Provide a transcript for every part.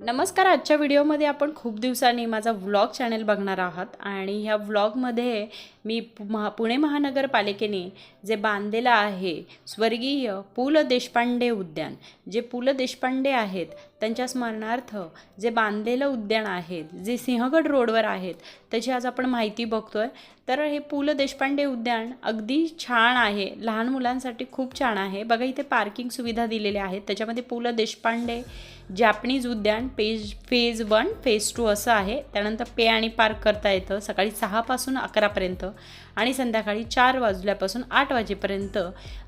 नमस्कार आजच्या व्हिडिओमध्ये आपण खूप दिवसांनी माझा व्लॉग चॅनल बघणार आहात आणि ह्या व्लॉगमध्ये मी पु- महा पुणे महानगरपालिकेने जे बांधलेलं आहे स्वर्गीय पु ल देशपांडे उद्यान जे पु ल देशपांडे आहेत त्यांच्या स्मरणार्थ जे बांधलेलं उद्यान आहेत जे सिंहगड रोडवर आहेत त्याची आज आपण माहिती बघतो आहे तर हे पु ल देशपांडे उद्यान अगदी छान आहे. लहान मुलांसाठी खूप छान आहे. बघा इथे पार्किंग सुविधा दिलेल्या आहेत. त्याच्यामध्ये पु ल देशपांडे जॅपनीज उद्यान page phase one phase two असं आहे. त्यानंतर पे आणि पार्क करता येतं सकाळी सहापासून अकरापर्यंत आणि संध्याकाळी चार वाजल्यापासून आठ वाजेपर्यंत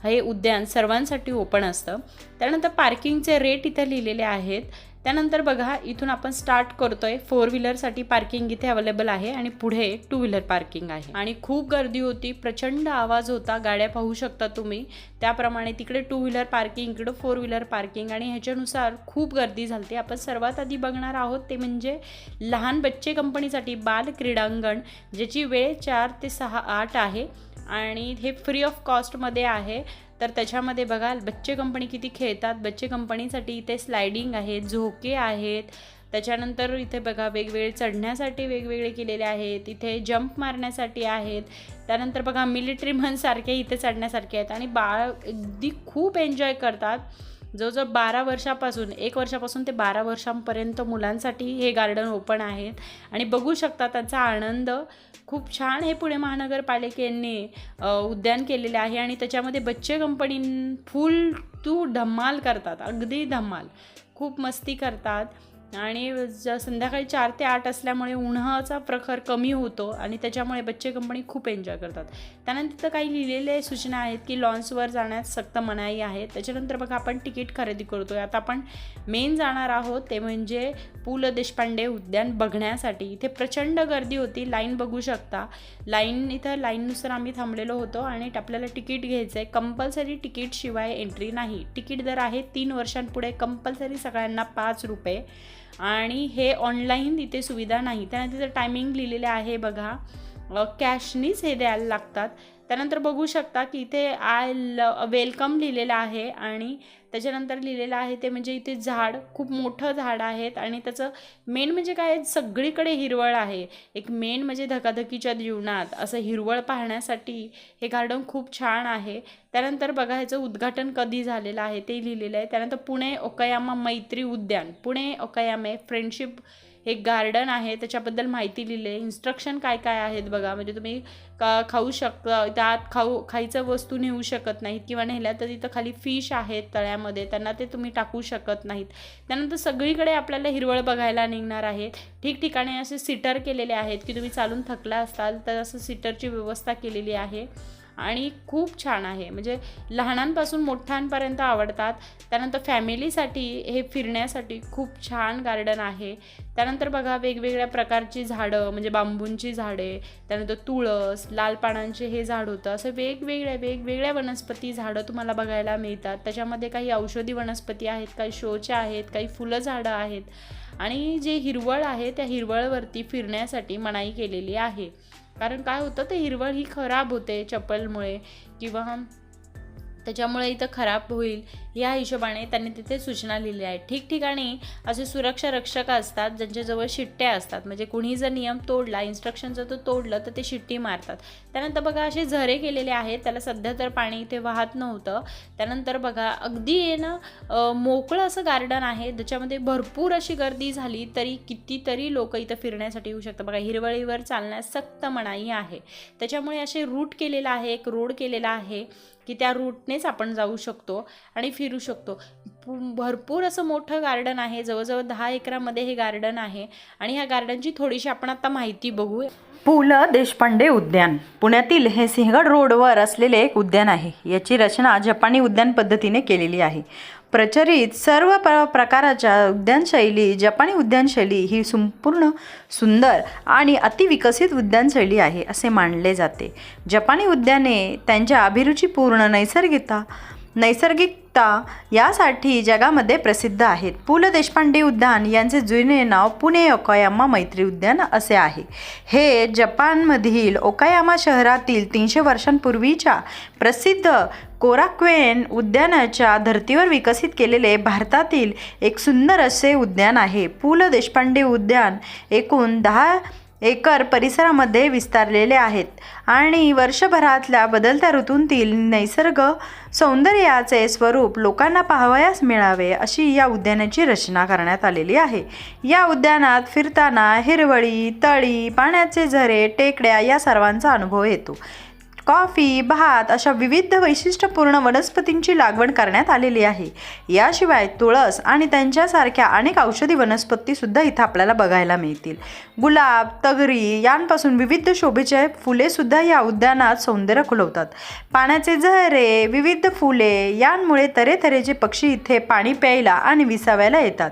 हे उद्यान सर्वांसाठी ओपन असतं. त्यानंतर पार्किंगचे रेट इथे लिहिलेले आहेत. त्यानंतर बघा इथून आपण स्टार्ट करतोय. फोर व्हीलरसाठी पार्किंग इथे अवेलेबल आहे आणि पुढे टू व्हीलर पार्किंग आहे. आणि खूप गर्दी होती प्रचंड आवाज होता गाड्या पाहू शकता तुम्ही. त्याप्रमाणे तिकडे टू व्हीलर पार्किंग इकडं फोर व्हीलर पार्किंग आणि ह्याच्यानुसार खूप गर्दी झाली आपण सर्वात आधी बघणार आहोत ते म्हणजे लहान बच्चे कंपनीसाठी बाल क्रीडांगण ज्याची वेळ चार ते सहा आठ आहे. आणि हे फ्री ऑफ कॉस्टमध्ये आहे. तर त्याच्यामध्ये बघा बच्चे कंपनी किती खेळतात बच्चे कंपनीसाठी इथे स्लायडिंग आहेत झोके आहेत. त्याच्यानंतर इथे बघा वेगवेगळे चढण्यासाठी वेगवेगळे केलेले आहेत इथे जंप मारण्यासाठी आहेत. त्यानंतर बघा मिलिटरी सारखे इथे चढण्यासारखे आहेत आणि बाळ अगदी खूप एन्जॉय करतात. जवळजवळ बारा वर्षापासून एक वर्षापासून ते बारा वर्षांपर्यंत मुलांसाठी हे गार्डन ओपन आहेत. आणि बघू शकता त्यांचा आनंद खूप छान हे पुणे महानगरपालिकेने उद्यान केलेले आहे. आणि त्याच्यामध्ये बच्चे कंपनी फुल टू धमाल करतात. अगदी धमाल. खूप मस्ती करतात. आणि ज संध्याकाळी चार ते आठ असल्यामुळे उन्हाचा प्रखर कमी होतो आणि त्याच्यामुळे बच्चे कंपनी खूप एन्जॉय करतात. त्यानंतर तिथं काही लिहिलेले सूचना आहेत की लॉन्सवर जाण्यास सक्त मनाई आहे. त्याच्यानंतर बघा आपण तिकीट खरेदी करतो आता आपण मेन जाणार आहोत ते म्हणजे पु ल देशपांडे उद्यान बघण्यासाठी. इथे प्रचंड गर्दी होती. लाईन बघू शकता. लाईन इथं लाईननुसार आम्ही थांबलेलो होतो आणि आपल्याला तिकीट घ्यायचं आहे कंपल्सरी तिकीटशिवाय एंट्री नाही. तिकीट दर आहे तीन वर्षांपुढे. कंपल्सरी सगळ्यांना पाच रुपये. आणि हे ऑनलाईन इथे सुविधा नाही. त्यानंतर तिथं टायमिंग लिहिलेले आहे बघा. कॅशनीच हे द्यायला लागतात. त्यानंतर बघू शकता की इथे आय ल वेलकम लिहिलेलं आहे आणि त्याच्यानंतर लिहिलेलं आहे ते म्हणजे इथे झाड खूप मोठं झाड आहेत आणि त्याचं मेन म्हणजे काय आहे, सगळीकडे हिरवळ आहे. एक मेन म्हणजे धकाधकीच्या जीवनात असं हिरवळ पाहण्यासाठी हे गार्डन खूप छान आहे. त्यानंतर बघा ह्याचं उद्घाटन कधी झालेलं आहे ते लिहिलेलं आहे. त्यानंतर पुणे ओकयामा मैत्री उद्यान. पुणे ओकयामे फ्रेंडशिप हे गार्डन आहे त्याच्याबद्दल माहिती लिहिली. आहे इन्स्ट्रक्शन काय काय आहेत बघा. म्हणजे तुम्ही का खाऊ शकता त्यात खाऊ खायचं वस्तू नेऊ शकत नाहीत किंवा नेल्या तर तिथं खाली फिश आहेत तळ्यामध्ये त्यांना ते तुम्ही टाकू शकत नाहीत. त्यानंतर सगळीकडे आपल्याला हिरवळ बघायला निघणार आहे ठिकठिकाणी असे सिटर केलेले आहेत की तुम्ही चालून थकला असाल तर असं सिटरची व्यवस्था केलेली आहे. आणि खूप छान आहे. म्हणजे लहानांपासून मोठ्यांपर्यंत आवडतात. त्यानंतर फॅमिलीसाठी हे फिरण्यासाठी खूप छान गार्डन आहे. त्यानंतर बघा वेगवेगळ्या प्रकारची झाडं म्हणजे बांबूंची झाडे त्यानंतर तुळस लाल पानांचे हे झाड होतं. असं वेगवेगळ्या वेगवेगळ्या वनस्पती झाडं तुम्हाला बघायला मिळतात. त्याच्यामध्ये काही औषधी वनस्पती आहेत काही शोच्या आहेत काही फुलं झाडं आहेत. आणि जे हिरवळ आहे त्या हिरवळवरती फिरण्यासाठी मनाई केलेली आहे. कारण काय होतं ते हिरवळ ही खराब होते चप्पलमुळे किंवा त्याच्यामुळे इथं खराब होईल. या हिशोबाने त्यांनी तिथे सूचना लिहिल्या आहेत ठिकठिकाणी असे सुरक्षा रक्षक असतात ज्यांच्याजवळ शिट्ट्या असतात. म्हणजे कुणी जर नियम तोडला इन्स्ट्रक्शन जर तो तोडलं तर ते शिट्टी मारतात. त्यानंतर बघा असे झरे केलेले आहेत. त्याला सध्या तर पाणी इथे वाहत नव्हतं. त्यानंतर बघा अगदी आहे ना मोकळं असं गार्डन आहे. ज्याच्यामध्ये भरपूर अशी गर्दी झाली तरी कितीतरी लोक इथं फिरण्यासाठी येऊ शकतात. बघा हिरवळीवर चालण्यास सक्त मनाई आहे. त्याच्यामुळे असे रूट केलेला आहे एक रोड केलेला आहे की त्या रूटनेच आपण जाऊ शकतो. आणि फिर शकतो. भरपूर असं मोठं गार्डन आहे. जवळजवळ दहा एकरामध्ये हे गार्डन आहे. आणि ह्या गार्डनची थोडीशी आपण आता माहिती बघू पु ल. देशपांडे उद्यान. पुण्यातील हे सिंहगड रोडवर असलेले एक उद्यान आहे. याची रचना जपानी उद्यान पद्धतीने केलेली आहे. प्रचलित सर्व प्र प्रकाराच्या उद्यानशैली जपानी उद्यानशैली ही संपूर्ण सुंदर आणि अतिविकसित उद्यानशैली आहे असे मानले जाते. जपानी उद्याने त्यांच्या अभिरुचीपूर्ण नैसर्गिकता नैसर्गिकता यासाठी जगामध्ये प्रसिद्ध आहेत. पु ल देशपांडे उद्यान यांचे जुने नाव पुणे ओकायामा मैत्री उद्यान असे आहे. हे जपानमधील ओकायामा शहरातील तीनशे वर्षांपूर्वीच्या प्रसिद्ध कोराक्वेन उद्यानाच्या धर्तीवर विकसित केलेले भारतातील एक सुंदर असे उद्यान आहे. पु ल देशपांडे उद्यान एकूण दहा एकर परिसरामध्ये विस्तारलेले आहेत. आणि वर्षभरातल्या बदलत्या ऋतूंतील नैसर्ग सौंदर्याचे स्वरूप लोकांना पाहावयास मिळावे अशी या उद्यानाची रचना करण्यात आलेली आहे. या उद्यानात फिरताना हिरवळी तळी पाण्याचे झरे टेकड्या या सर्वांचा अनुभव येतो. कॉफी भात अशा विविध वैशिष्ट्यपूर्ण वनस्पतींची लागवड करण्यात आलेली आहे. याशिवाय तुळस आणि त्यांच्यासारख्या अनेक औषधी वनस्पतीसुद्धा इथं आपल्याला बघायला मिळतील. गुलाब तगरी यांपासून विविध शोभेचे फुलेसुद्धा या उद्यानात सौंदर्य खुलवतात. पाण्याचे झरे विविध फुले यांमुळे तऱ्हेतऱ्हेचे पक्षी इथे पाणी प्यायला आणि विसाव्याला येतात.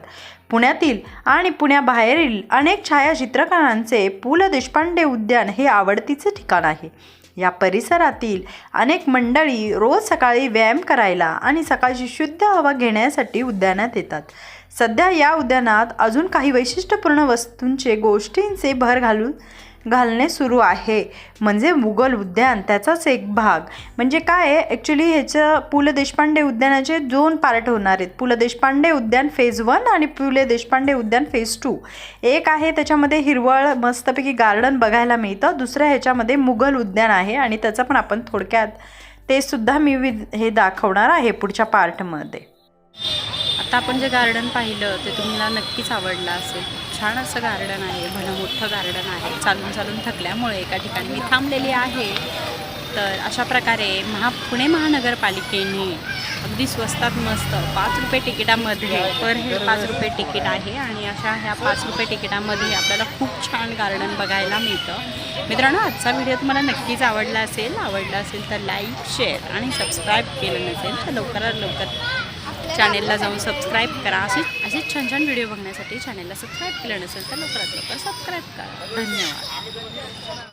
पुण्यातील आणि पुण्याबाहेरील अनेक छायाचित्रकारांचे पु ल देशपांडे उद्यान हे आवडतीचे ठिकाण आहे. या परिसरातील अनेक मंडळी रोज सकाळी व्यायाम करायला आणि सकाळची शुद्ध हवा घेण्यासाठी उद्यानात येतात. सध्या या उद्यानात अजून काही वैशिष्ट्यपूर्ण वस्तूंचे गोष्टींचे भर घालून घालणे सुरू आहे. म्हणजे मुघल उद्यान त्याचाच एक भाग. म्हणजे काय आहे? ॲक्च्युली ह्याचं पु ल देशपांडे उद्यानाचे दोन पार्ट होणार आहेत. पु ल देशपांडे उद्यान फेज वन आणि पु ल देशपांडे उद्यान फेज टू एक आहे त्याच्यामध्ये हिरवळ मस्तपैकी गार्डन बघायला मिळतं. दुसऱ्या ह्याच्यामध्ये मुघल उद्यान आहे आणि त्याचं पण आपण थोडक्यात ते सुद्धा मी वि हे दाखवणार आहे पुढच्या पार्टमध्ये आता आपण जे गार्डन पाहिलं ते तुम्हाला नक्कीच आवडलं असेल. छान असं गार्डन आहे भलं मोठं गार्डन आहे. चालून चालून थकल्यामुळे एका ठिकाणी मी थांबलेली आहे. तर अशा प्रकारे महा पुणे महानगरपालिकेने अगदी स्वस्तात मस्त पाच रुपये तिकिटामध्ये पर हे पाच रुपये तिकीट आहे. आणि अशा ह्या पाच रुपये तिकिटामध्ये आपल्याला खूप छान गार्डन बघायला मिळतं. मित्रांनो आजचा व्हिडिओ तुम्हाला नक्कीच आवडला असेल. आवडला असेल तर लाईक शेअर आणि सबस्क्राईब केलं नसेल तर लवकरात लवकर चॅनेलला जाऊन सबस्क्राईब करा. असे असेच छान छान व्हिडिओ बघण्यासाठी चॅनेलला सबस्क्राईब केलं नसेल तर लवकरात लवकर सबस्क्राईब करा. धन्यवाद.